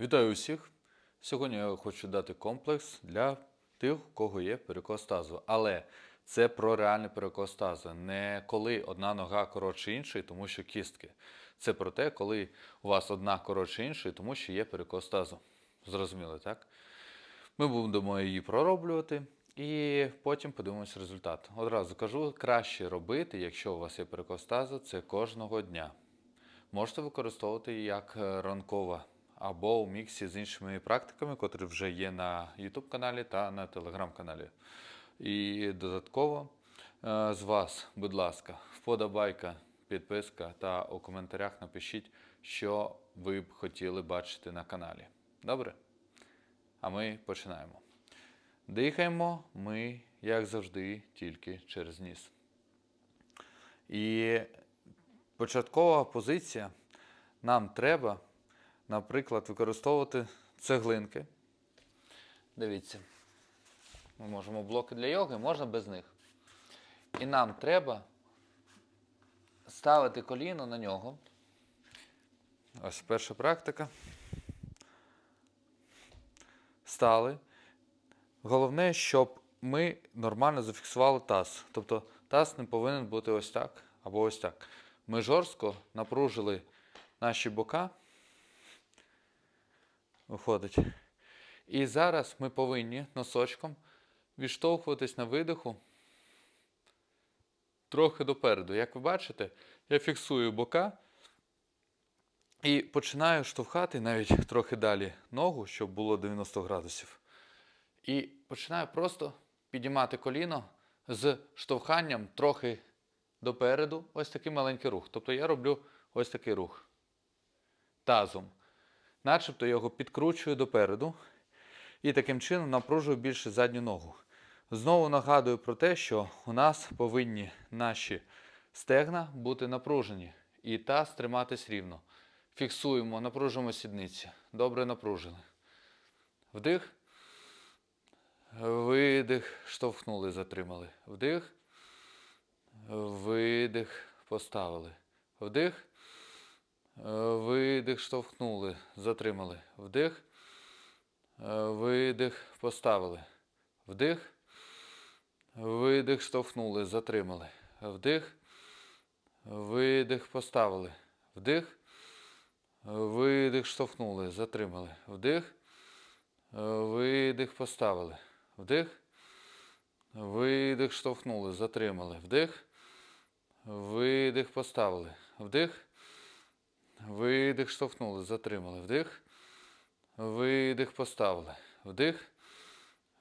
Вітаю усіх! Сьогодні я хочу дати комплекс для тих, у кого є перекос тазу. Але це про реальний перекос тазу. Не коли одна нога коротше іншої, тому що кістки. Це про те, коли у вас одна коротше іншої, тому що є перекос тазу. Зрозуміли, так? Ми будемо її пророблювати і потім подивимось результат. Одразу кажу, краще робити, якщо у вас є перекос тазу, це кожного дня. Можете використовувати як е, ранкова або у міксі з іншими практиками, котрі вже є на YouTube каналі та на Telegram каналі. І додатково е, з вас, будь ласка, вподобайка, підписка та у коментарях напишіть, що ви б хотіли бачити на каналі. Добре? А ми починаємо. Дихаємо ми, як завжди, тільки через ніс. І початкова позиція нам треба, наприклад, використовувати цеглинки. Дивіться, ми можемо блоки для йоги, можна без них. І нам треба ставити коліно на нього. Ось перша практика. Стали. Головне, щоб ми нормально зафіксували таз. Тобто таз не повинен бути ось так або ось так. Ми жорстко напружили наші бока. Виходить. І зараз ми повинні носочком відштовхуватись на видиху трохи допереду. Як ви бачите, я фіксую бока і починаю штовхати навіть трохи далі ногу, щоб було 90 градусів. І починаю просто підіймати коліно з штовханням трохи допереду. Ось такий маленький рух. Тобто я роблю ось такий рух тазом. Начебто його підкручую допереду і таким чином напружую більше задню ногу. Знову нагадую про те, що у нас повинні наші стегна бути напружені і таз триматись рівно. Фіксуємо, напружуємо сідниці. Добре напружили. Вдих. Видих, штовхнули, затримали. Вдих. Видих, поставили. Вдих. Видих, штовхнули, затримали. Вдих. Видих, поставили. Вдих. Видих, штовхнули, затримали. Вдих. Видих, поставили. Вдих. Видих, штовхнули, затримали. Вдих. Видих, поставили. Вдих. Видих, штовхнули, затримали. Вдих. Видих, поставили. Вдих. Видих, штовхнули, затримали. Вдих. Видих, поставили. Вдих.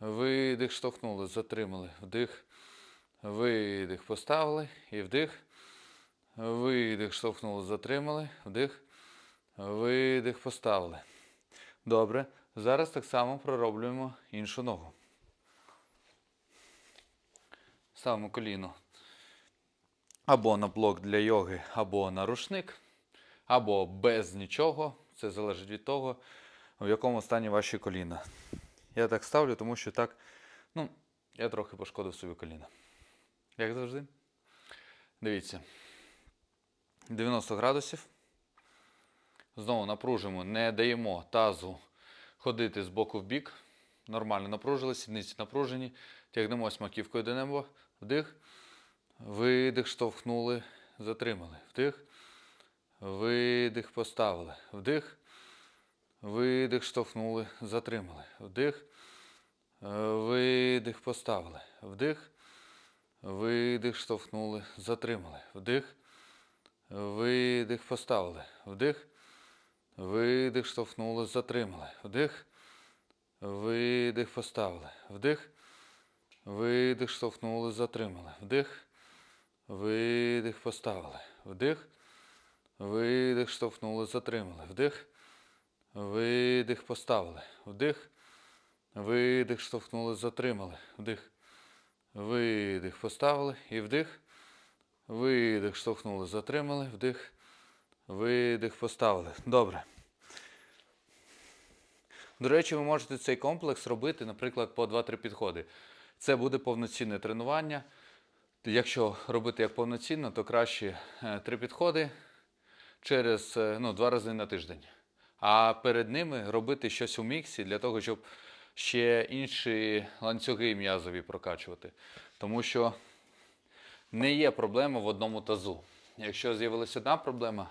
Видих, штовхнули, затримали. Вдих. Видих, поставили. І вдих. Видих, штовхнули, затримали. Вдих. Видих, поставили. Добре. Зараз так само пророблюємо іншу ногу. Ставимо коліно або на блок для йоги, або на рушник, або без нічого. Це залежить від того, в якому стані ваші коліна. Я так ставлю, тому що так, ну, я трохи пошкодив собі коліна. Як завжди. Дивіться. 90 градусів. Знову напружимо, не даємо тазу ходити з боку в бік. Нормально напружили, сідниці напружені. Тягнемось маківкою до неба. Вдих. Видих, штовхнули, затримали. Вдих. Видих, поставили. Вдих. Видих, штовхнули, затримали. Вдих. Видих, поставили. Вдих. Видих, штовхнули, затримали. Вдих. Видих, поставили. Вдих. Видих, штовхнули, затримали. Вдих. Видих, поставили. Вдих. Видих, штовхнули, затримали. Вдих. Видих, поставили. Вдих. Видих, штовхнули, затримали. Вдих. Видих, поставили. Вдих. Видих, штовхнули, затримали. Вдих. Видих, поставили. І вдих. Видих, штовхнули, затримали. Вдих. Видих, поставили. Добре. До речі, ви можете цей комплекс робити, наприклад, по 2-3 підходи. Це буде повноцінне тренування. Якщо робити як повноцінно, то краще 3 підходи через е, ну, 2 рази на тиждень. а перед ними робити щось у міксі для того, щоб ще інші ланцюги м'язові прокачувати. Тому що не є проблема в одному тазу. Якщо з'явилася одна проблема,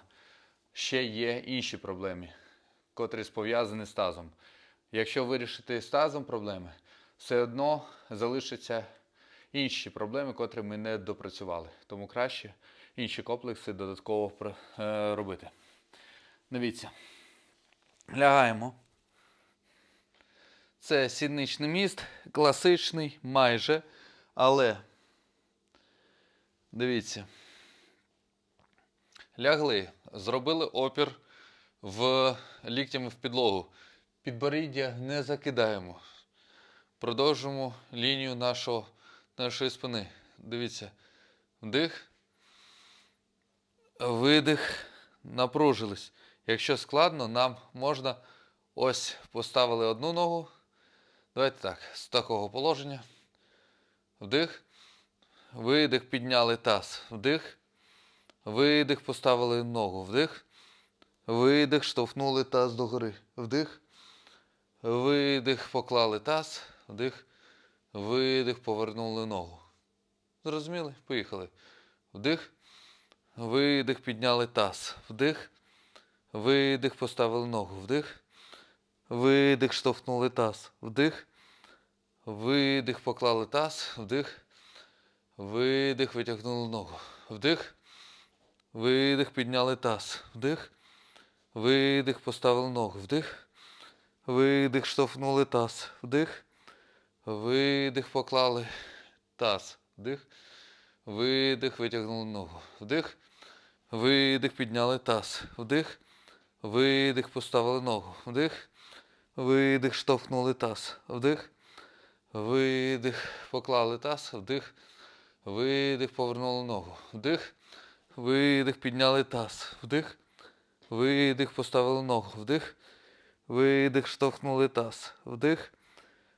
ще є інші проблеми, котрі пов'язані з тазом. Якщо вирішити з тазом проблеми, все одно залишаться інші проблеми, котрі ми не допрацювали. Тому краще інші комплекси додатково е, робити. Дивіться. Лягаємо. Це сідничний міст, класичний майже, але дивіться. Лягли, зробили опір в ліктями в підлогу. Підборіддя не закидаємо. Продовжуємо лінію нашого, нашої спини. Дивіться. Вдих. Видих. Напружились. Якщо складно, нам можна ось поставили одну ногу. Давайте так, з такого положення. Вдих. Видих, підняли таз. Вдих. Видих, поставили ногу. Вдих. Видих, штовхнули таз догори. Вдих. Видих, поклали таз. Вдих. Видих, повернули ногу. Зрозуміли? Поїхали. Вдих. Видих, підняли таз. Вдих. Видих, поставили ногу. Вдих. Видих, штовхнули таз. Вдих. Видих, поклали таз. Вдих. Видих, витягнули ногу. Вдих. Видих, підняли таз. Вдих. Видих, поставили ногу. Вдих. Видих, штовхнули таз. Вдих. Видих, поклали таз. Вдих. Видих, витягнули ногу. Вдих. Видих, підняли таз. Вдих. Видих, поставили ногу. Вдих. Видих, штовхнули таз. Вдих. Видих, поклали таз. Вдих. Видих, повернули ногу. Вдих. Видих, підняли таз. Вдих. Видих, поставили ногу. Вдих. Видих, штовхнули таз. Вдих.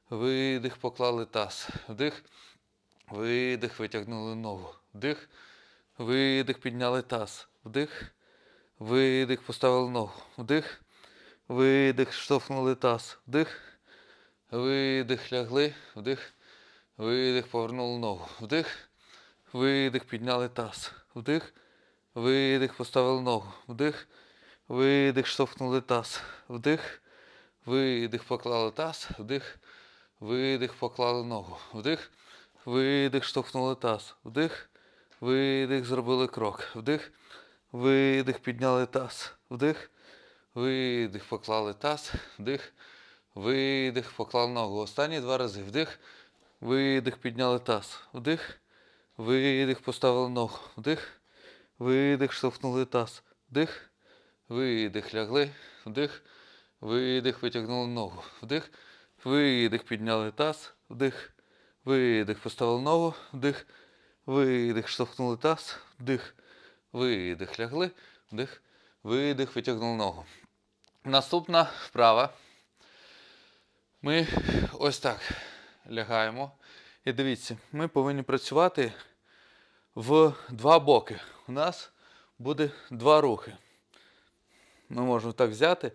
Видих, поклали таз. Вдих. Видих, витягнули ногу. Вдих. Видих, підняли таз. Вдих. Видих, поставили ногу. Вдих. Видих, штовхнули таз. Вдих. Видих, лягли. Вдих. Видих, повернули ногу. Вдих. Видих, підняли таз. Вдих. Видих, поставили ногу. Вдих. Видих, штовхнули таз. Вдих. Видих, поклали таз. Вдих. Видих, поклали ногу. Вдих. Видих, штовхнули таз. Вдих. Видих, зробили крок. Вдих. Видих, підняли таз. Вдих. Видих, поклали таз. Вдих. Видих, поклали ногу. Останні два рази. Вдих. Видих, підняли таз. Вдих. Видих, поставили ногу. Вдих. Видих, штовхнули таз. Вдих. Видих, лягли. Вдих. Видих, витягнули ногу. Вдих. Видих, підняли таз. Вдих. Видих, поставили ногу. Вдих. Видих, штовхнули таз. Вдих. Видих, лягли. Вдих. Видих, витягнули ногу. Наступна вправа. Ми ось так лягаємо. І дивіться, ми повинні працювати в два боки. У нас буде два рухи. Ми можемо так взяти.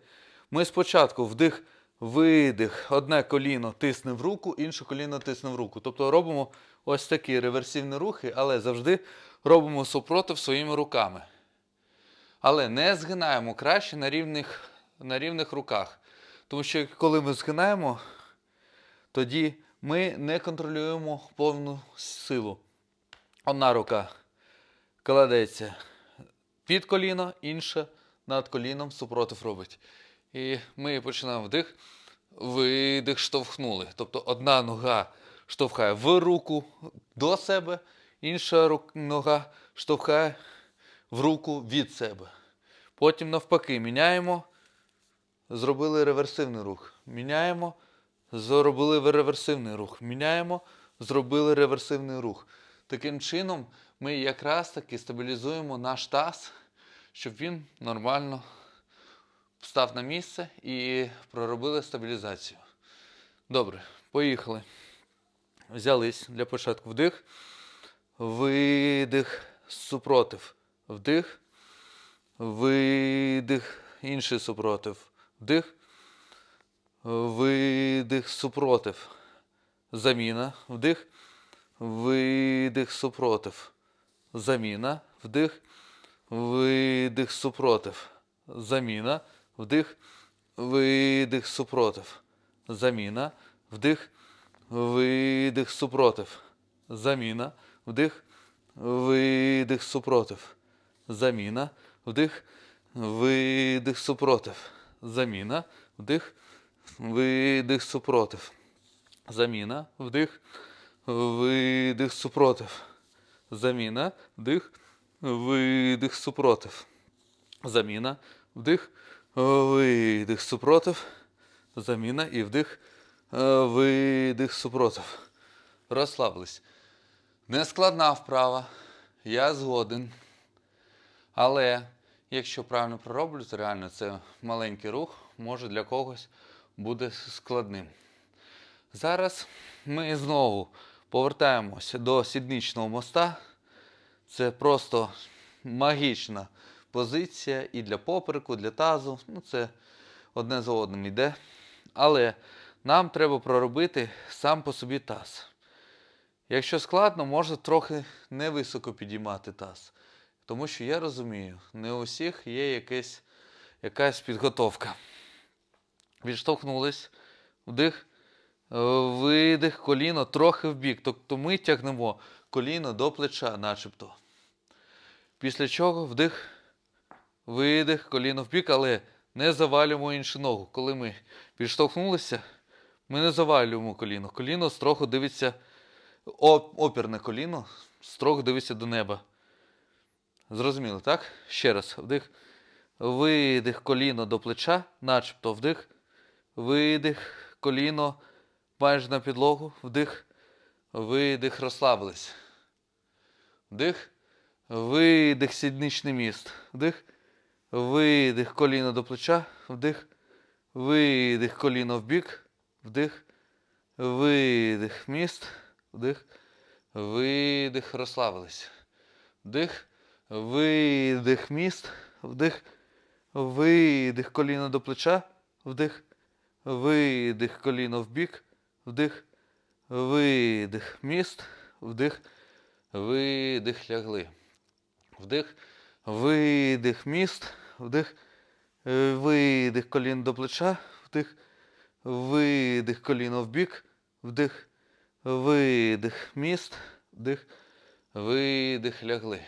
Ми спочатку вдих, видих, одне коліно тисне в руку, інше коліно тисне в руку. Тобто робимо ось такі реверсивні рухи, але завжди робимо супротив своїми руками. Але не згинаємо краще на рівних, на рівних руках. Тому що коли ми згинаємо, тоді ми не контролюємо повну силу. Одна рука кладеться під коліно, інша над коліном супротив робить. І ми починаємо вдих, видих, штовхнули. Тобто одна нога штовхає в руку до себе, інша нога штовхає в руку від себе. Потім навпаки міняємо, зробили реверсивний рух. Міняємо, зробили реверсивний рух. Міняємо, зробили реверсивний рух. Таким чином ми якраз таки стабілізуємо наш таз, щоб він нормально став на місце і проробили стабілізацію. Добре, поїхали. Взялись для початку вдих, видих, супротив. Вдих, видих, інший супротив. вдих, видих, супротив. Заміна, вдих, видих, супротив. Заміна, вдих, видих, супротив. Заміна, вдих, видих, супротив. Заміна, вдих, видих, супротив. Заміна, вдих, видих, супротив. Заміна, вдих, видих, супротив. Заміна, вдих, видих, супротив. Заміна, вдих, видих, супротив. Заміна, вдих, видих, супротив. Заміна, вдих, видих, супротив. Заміна і вдих, видих, супротив. Розслабились. Нескладна вправа. Я згоден. Але якщо правильно пророблю, то реально це маленький рух, може для когось буде складним. Зараз ми знову повертаємося до сідничного моста. Це просто магічна позиція і для попереку, для тазу. Ну, це одне за одним йде. Але нам треба проробити сам по собі таз. Якщо складно, можна трохи невисоко підіймати таз. Тому що я розумію, не у всіх є якесь, якась підготовка. Відштовхнулись, вдих, е, видих, коліно трохи вбік. Тобто ми тягнемо коліно до плеча, начебто. Після чого вдих, видих, коліно вбік, але не завалюємо іншу ногу. Коли ми підштовхнулися, ми не завалюємо коліно. Коліно строго дивиться, опірне коліно, строго дивиться до неба. Зрозуміло, так? Ще раз. Вдих. Видих коліно до плеча, начебто вдих. Видих, коліно майже на підлогу. Вдих. Видих, розслабились. Вдих. Видих, сідничний міст. Вдих. Видих, коліно до плеча. Вдих. Видих, коліно в бік. Вдих. Видих, міст. Вдих. Видих, розслабились. Вдих. Видих, міст. Вдих. Видих, коліно до плеча. Вдих. Видих, коліно в бік. Вдих. Видих, міст. Вдих. Видих, лягли. Вдих. Видих, міст. Вдих. Е, Видих, коліно до плеча. Вдих. Видих, коліно в бік. Вдих. Видих, міст. Вдих. Видих, лягли.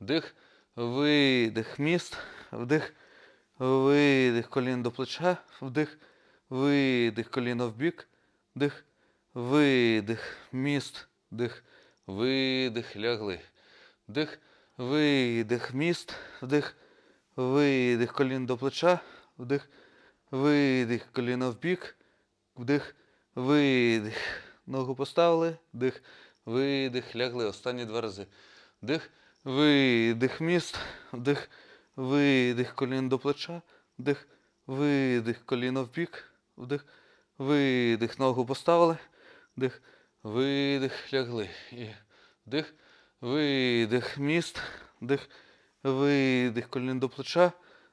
Вдих, видих, міст, вдих, видих, коліно до плеча, вдих, видих, коліно в бік, вдих, видих, міст, вдих, видих, лягли. Вдих, видих, міст, вдих, видих, коліно до плеча, вдих, видих, коліно в бік, вдих, видих. Ногу поставили, вдих, видих, лягли. Останні два рази. Вдих, видих, міст, вдих, видих, коліно до плеча, вдих, видих, коліно в бік, вдих, видих, ногу поставили, вдих, видих, лягли. І вдих, видих, міст, вдих, видих, коліно до плеча,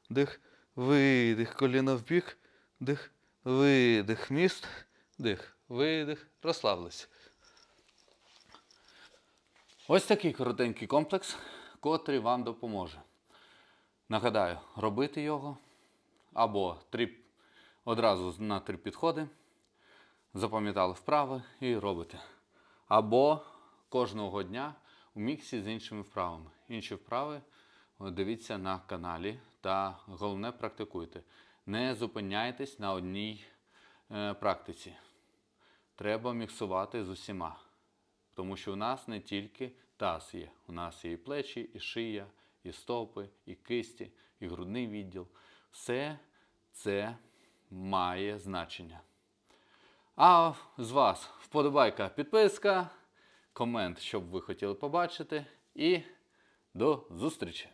вдих, видих, коліно в бік, вдих, видих, міст, вдих, видих, розслабились. Ось такий коротенький комплекс, котрий вам допоможе. Нагадаю, робити його або три, одразу на три підходи, запам'ятали вправи і робите. Або кожного дня у міксі з іншими вправами. Інші вправи дивіться на каналі та головне практикуйте. Не зупиняйтесь на одній е, практиці. Треба міксувати з усіма. Тому що у нас не тільки таз є. У нас є і плечі, і шия, і стопи, і кисті, і грудний відділ. Все це має значення. А з вас вподобайка, підписка, комент, що б ви хотіли побачити. І до зустрічі!